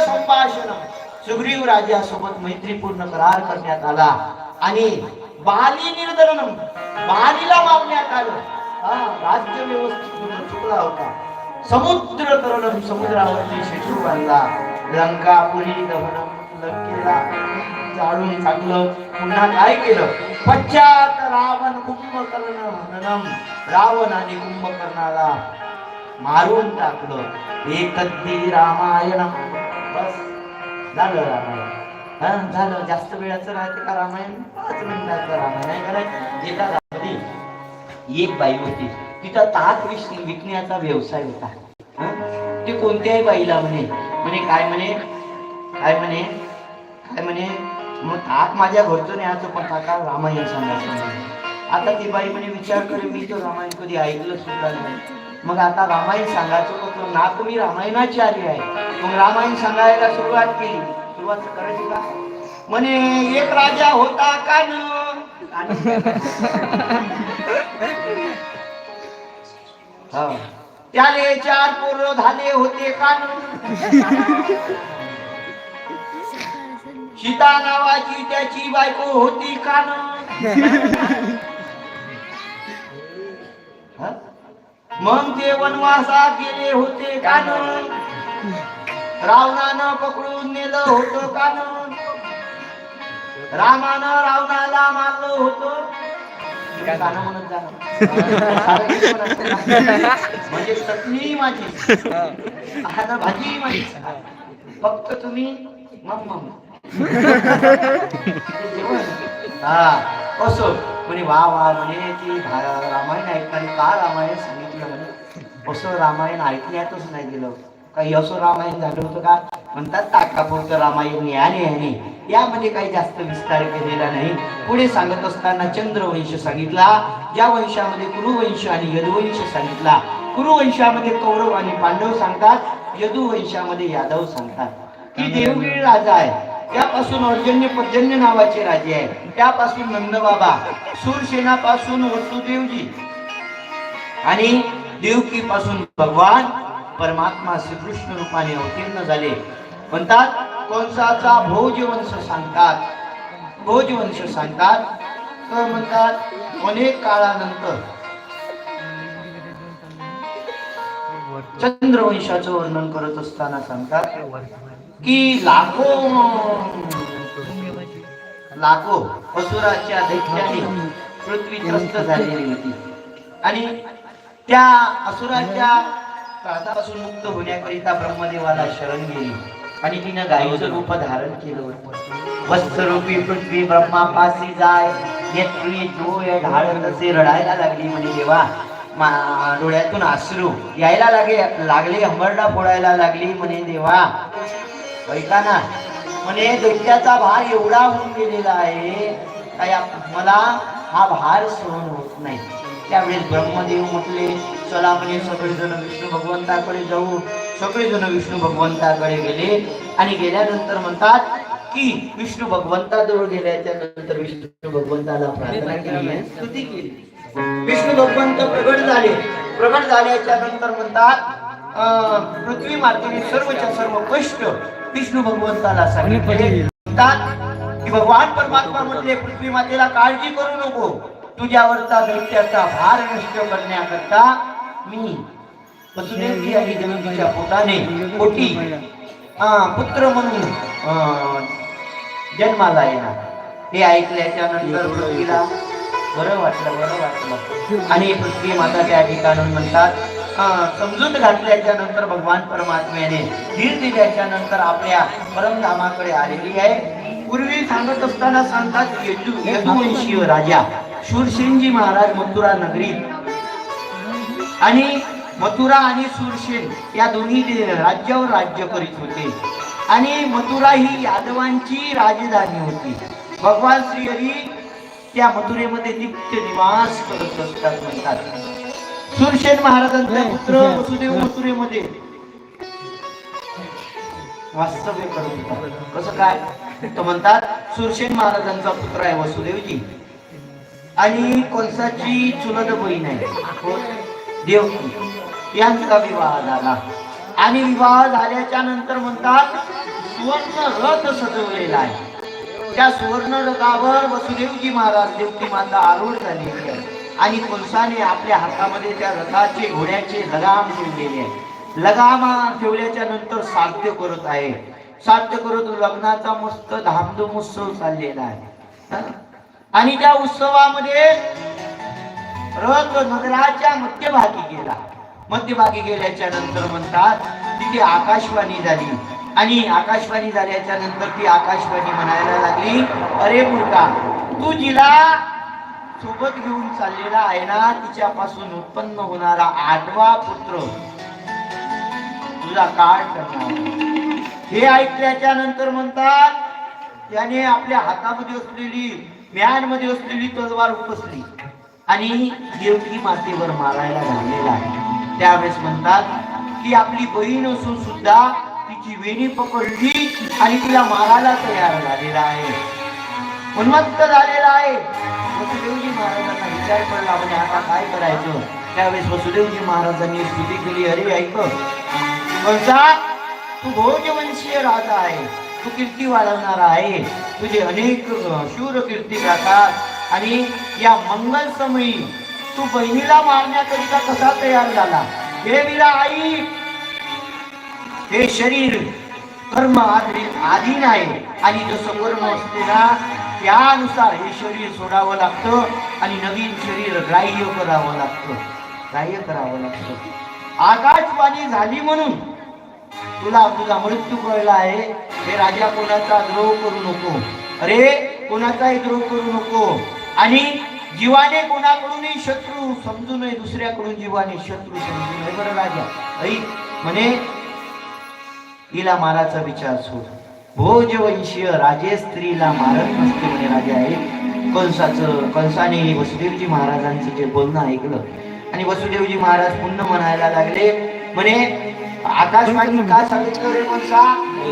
संभाषण. सुग्रीव राजासोबत मैत्रीपूर्ण करार करण्यात आला. आणि बाली निर्धन बालीला मारण्यात आलं. राज्य व्यवस्थित चुकला होता. समुद्र तरणम समुद्रावरती शेतू बांधला. लंकापुरी दहनम लंकेला जाळून टाकलं पुन्हा काय केलं. पश्चात रावण कुंभकर्ण हननम रावण आणि कुंभकर्णाला मारून टाकलं. एकदी रामायणम. झालं रामायण. हा झालं. जास्त वेळाचं राहते का रामायण? पाच मिनिटाचं रामायण आहे करायचं एका गावामध्ये एक बाई होती. तिचा ताक विष विकण्याचा व्यवसाय होता. ते कोणत्याही बाईला म्हणे म्हणे काय म्हणे? काय म्हणे? काय म्हणे? मग ताक माझ्या घरचं न्यायचं पण काका रामायण सांगायचं म्हणे. आता ती बाई म्हणे विचार करे मी तो रामायण कधी ऐकलं सुद्धा नाही. मग आता रामायण सांगायचं होतं ना तर मी रामायणाचार्य आहे. मग रामायण सांगायला सुरुवात केली. सुरुवात करायची का? म्हणे एक राजा होता कान. न त्याले चार पोर झाले होते कान. सीता नावाची त्याची बायको होती कान. न मग ते वनवासात गेले होते कान. रावणानं पकडून नेलं होतं कान रामानं रावणाला मारलं होतं. म्हणत म्हणजे चटणी माझी. भाजी माझी. फक्त तुम्ही मम मम. हा. असो. म्हणे वा वा म्हणे ती रामायण ऐकताना का रामायण सांगितलं? म्हणे असं रामायण ऐकण्यातच नाही गेलं. काही असो रामायण झालं होतं का? म्हणतात ताकापूरचं रामायण याने याने यामध्ये काही जास्त विस्तार केलेला नाही. पुढे सांगत असताना चंद्रवंश सांगितला ज्या वंशामध्ये कुरुवंश आणि यदुवंश सांगितला. कुरुवंशामध्ये कौरव आणि पांडव सांगतात यदुवंशामध्ये यादव सांगतात. की देवगिरी राजा आहे. त्यापासून अर्जन्य पर्जन्य नावाचे राजे आहे. त्यापासून नंदबाबा सूरसेनापासून वसुदेवजी आणि देवकी पासून भगवान परमात्मा श्रीकृष्ण रूपाने अवतीर्ण झाले. म्हणतात कंसाचा भोजवंश सांगतात. भोजवंश सांगतात. तर म्हणतात अनेक काळानंतर चंद्रवंशाचं वर्णन करत असताना सांगतात की लाखो लाखो असुराच्या दैत्याने पृथ्वी त्रस्त झालेली होती. आणि त्या असुराच्या त्रासापासून मुक्त होण्याकरिता ब्रह्मदेवाला शरण गेली. आणि तिनं गायीचं रूप धारण केलं होतं वस्त्ररूपी पृथ्वी ब्रह्मापासी जाय. नेत्री डोळे ढाळत असे रडायला लागली. म्हणे देवा मा- डोळ्यातून अश्रू यायला लागे लागले हंबरडा फोडायला लागली. म्हणे देवा ऐका ना. म्हणे दैत्याचा भार एवढा होऊन गेलेला आहे. काय मला हा भार सहन होत नाही. त्यावेळेस ब्रह्मदेव म्हटले चला म्हणजे सगळेजण विष्णू भगवंताकडे जाऊ. सगळेजण विष्णू भगवंताकडे गेले आणि गेल्यानंतर म्हणतात की विष्णू भगवंताजवळ गेल्याच्यानंतर विष्णू भगवंताला प्रार्थना केली स्तुती केली. विष्णू भगवंत प्रगट झाले. प्रगट झाल्याच्यानंतर म्हणतात पृथ्वी मातेने सर्वच्या सर्व कष्ट विष्णू भगवंताला सांगितले. म्हणतात की भगवान परमात्मा म्हटले पृथ्वी मातेला काळजी करू नको. तुझ्यावरचा दैत्याचा भार नष्ट करण्याकरता मी वसुदेवजी आणि देवकीच्या पोटाने पोटी पुत्र म्हणून जन्माला येणार. हे ऐकल्याच्या नंतर पृथ्वीला बरं वाटलं बरं वाटलं. आणि पृथ्वी माता त्या ठिकाणून म्हणतात अं, समजूत घातल्याच्या नंतर भगवान परमात्म्याने धीर दिल्याच्या नंतर आपल्या परमधामाकडे आलेली आहे. पूर्वी सांगत असताना सांगतात यदु यदुवंशीय राजा. शूरसेनजी महाराज मथुरा नगरीत आणि मथुरा आणि सुरसेन या दोन्ही राज्यावर राज्य करीत होते. आणि मथुरा ही यादवांची राजधानी होती. भगवान श्रीहरी त्या मथुरेमध्ये नित्य निवास करत असतात म्हणतात. सुरसेन महाराजांचा पुत्र वसुदेव मथुरेमध्ये वास्तव्य करत होता. कसं काय? तर म्हणतात सुरसेन महाराजांचा पुत्र आहे वसुदेवजी. आणि कंसाची चुलत बहीण आहे. देवकी यांचा विवाह झाला. आणि विवाह झाल्याच्यानंतर म्हणतात सुवर्ण रथ सजवलेला आहे. त्या सुवर्ण रथावर वसुदेवजी महाराज देवकी माता आरूढ झालेली आहे. आणि कंसाने आपल्या हातामध्ये त्या रथाचे घोड्याचे लगाम ठेवलेले आहे. लगाम ठेवल्याच्या नंतर साध्य करत आहे. साध्य करत लग्नाचा मस्त धामधूम उत्सव चाललेला आहे. आणि त्या उत्सवामध्ये रथ नगराच्या मध्यभागी गेला. मध्यभागी गेल्याच्यानंतर म्हणतात तिथे आकाशवाणी झाली. आणि आकाशवाणी झाल्याच्यानंतर ती आकाशवाणी म्हणायला लागली अरे मुलगा तू जिला सोबत घेऊन चाललेला आहे ना तिच्यापासून उत्पन्न होणारा आठवा पुत्र. तुझा काळ करणार हे ऐकल्याच्या नंतर म्हणतात त्याने आपल्या हातामध्ये असलेली म्यानमध्ये असलेली तलवार उपसली आणि देवकी मातेवर मारायला झालेला आहे. त्यावेळेस म्हणतात की आपली बहीण असून सुद्धा तिची वेणी पकडली आणि तिला मारायला तयार झालेला आहे. उन्मत्त झालेला आहे. वसुदेवजी महाराजांना विचार पडला म्हणजे आता काय करायचं? त्यावेळेस वसुदेवजी महाराजांनी स्तुती केली अरे ऐक. कंसा तू भोजवंशीय राजा आहे. तू कीर्ती वाढवणारा आहे. तुझे अनेक शूर कीर्ती गातात. आणि या मंगल समयी तू बहिणीला मारण्याकरिता कसा तयार झाला? हे आई हे शरीर कर्म आधीन अधीन आहे आणि जसं कर्म असते ना त्यानुसार हे शरीर सोडावं लागतं. आणि नवीन शरीर ग्राह्य करावं लागतं. ग्राह्य करावं लागतं. आकाशवाणी झाली म्हणून तुला तुझा मृत्यू कळला आहे. हे राजा कोणाचा द्रोह करू नको. अरे कोणाचाही द्रोह करू नको. आणि जीवाने कोणाकडूनही शत्रू समजू नये दुसऱ्याकडून जीवाने शत्रू समजू नये. बरं राजा ऐक म्हणे हिला माराचा विचार सोड. भोजवंशीय राजे स्त्रीला मारत नसते म्हणे राजा आहे कंसाचं कंसाने वसुदेवजी महाराजांचं जे बोलणं ऐकलं. आणि वसुदेवजी महाराज पुन्हा म्हणायला लागले म्हणे आकाशवाणी का सांगितलं रे कंसा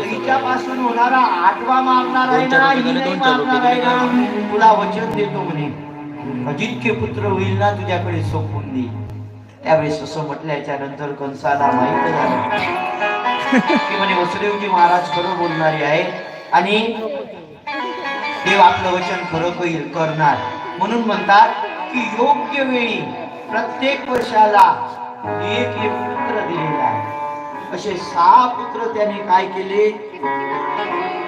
हिच्यापासून होणारा आठवा मारणार आहे ना मारणार आहे ना. तुला वचन देतो म्हणे. जितके पुत्र होईल ना तुझ्याकडे सोपवून देईल त्यावेळेस असं म्हटल्याच्या नंतर कंसाला माहीत झालं. की म्हणे वसुदेवजी महाराज खरं बोलणारे आहे आणि देव आपलं वचन खरं होईल करणार. म्हणून म्हणतात की योग्य वेळी प्रत्येक वर्षाला एक एक पुत्र दिलेला आहे. असे सहा पुत्र त्याने काय केले?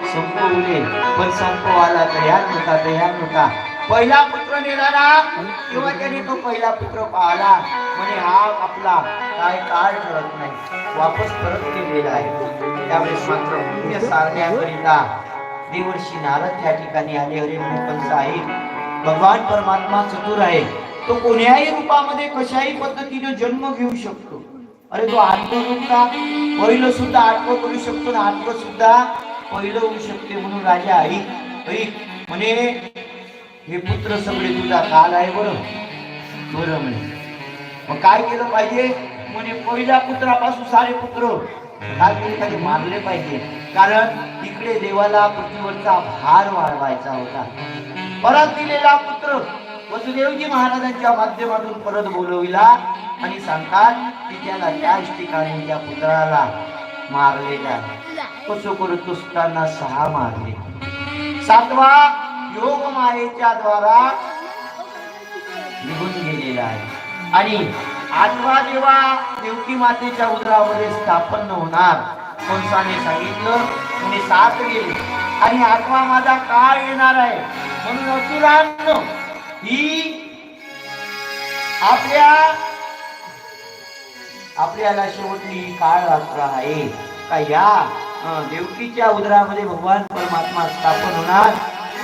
संपवले. पण संपवायला तयार नव्हता तयार नव्हता. पहिला पुत्र निघाला. किंवा त्याने तो पहिला पुत्र पाहिला. म्हणे हा आपला काय काळ ठरत नाही. वापस परत केलेला आहे. त्यावेळेस मात्र पुण्य सारण्याकरिता देवर्षी नारद त्या ठिकाणी आले. अरे म्हणे साहेब आहे भगवान परमात्मा चतुर आहे. तो कोण्याही रूपामध्ये कशाही पद्धतीने जन्म घेऊ शकतो. अरे तो आत्म का पहिलं सुद्धा आत्म करू शकतो ना आत्म सुद्धा पहिलं होऊ शकते म्हणून राजा आई आई म्हणे हे पुत्र सगळे तुझा काल आहे बरं. बरं म्हणे. मग काय केलं पाहिजे? म्हणे पहिल्या पुत्रापासून सारे पुत्र काल कोणी मारले पाहिजे. कारण इकडे देवाला पृथ्वीवरचा भार वाढवायचा होता. परत दिलेला पुत्र वसुदेवजी महाराजांच्या माध्यमातून परत बोलविला. आणि सांगतात की त्याला त्याच ठिकाणी त्या पुतळाला मारलेला कसं करत असताना सहा मारले. सातवा योग मायेच्या द्वारा निघून गेलेला आहे. आणि आठवा जेव्हा देवकी मातेच्या उदरामध्ये स्थापन होणार. कोणसाने सांगितलं? म्हणजे सात गेले आणि आठवा माझा काळ येणार आहे. म्हणून असुरांनो ही आपल्या आपल्याला शेवटी काळ रात्र आहे. का या देवकीच्या उदरामध्ये भगवान परमात्मा स्थापन होणार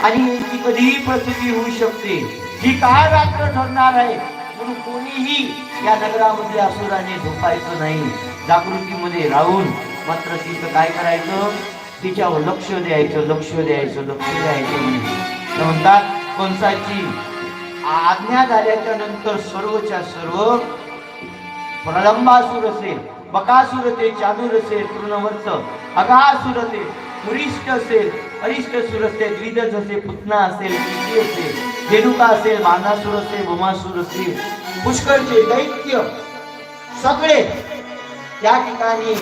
आणि ती कधीही प्रसिद्धी होऊ शकते. ही काळ रात्र ठरणार आहे. म्हणून कोणीही या नगरामध्ये असुराने झोपायचं नाही. जागृतीमध्ये राहून मात्र तिचं काय करायचं? तिच्यावर लक्ष द्यायचं लक्ष द्यायचं लक्ष द्यायचं म्हणे. म्हणतात कंसाची आज्ञा झाल्याच्यानंतर सर्वच्या सर्व प्रलंबासूर असेल बकासूर ते चादूर असेल तृणवर्त अगासूर असेल वरिष्ठ असेल अरिष्ट सुर असेल द्विदज असेल पुतना असेल किती असेल धेनुका असेल बाणासूर असेल भूमासूर असेल पुष्कळचे दैत्य. सगळे त्या ठिकाणी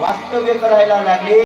वास्तव्य करायला लागले.